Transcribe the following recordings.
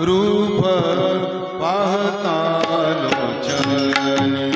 રૂપ પાહતાનો ચરણ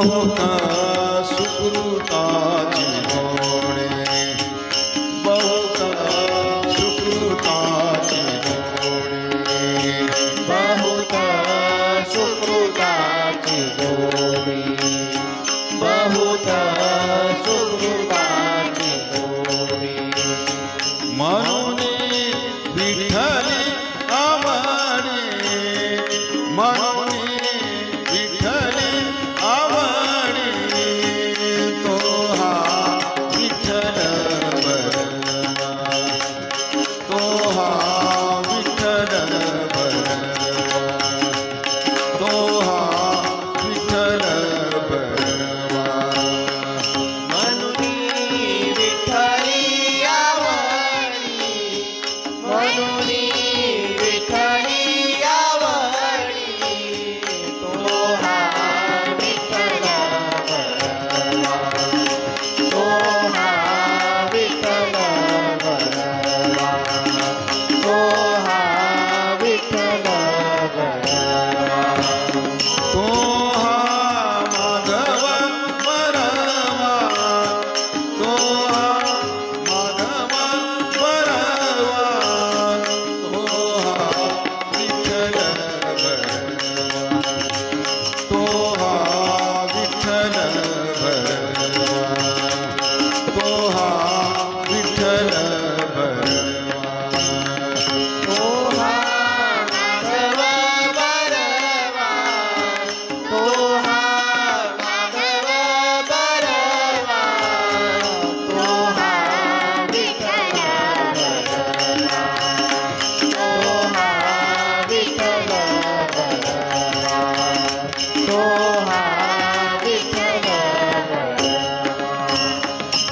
कहो कहाँ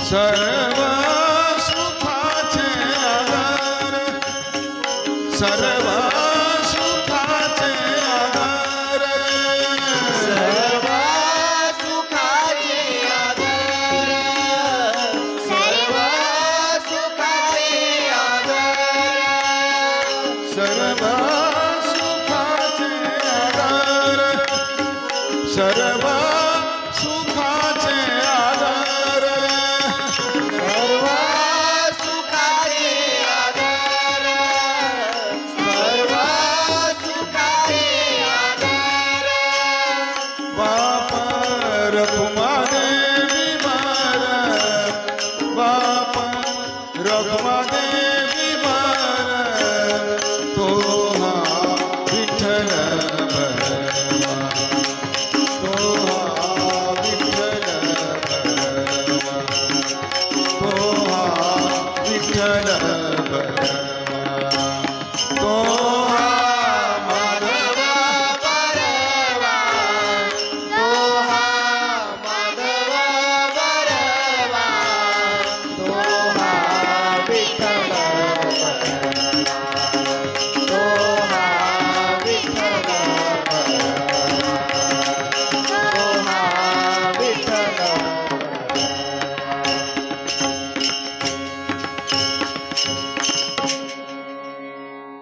सर्व सुखाचे आधार सर्व सुखाचे आधार सर्व सुखाचे आधार सर्व सुखाचे आधार सर्व सुखाचे आधार सर्व રઘુદેવ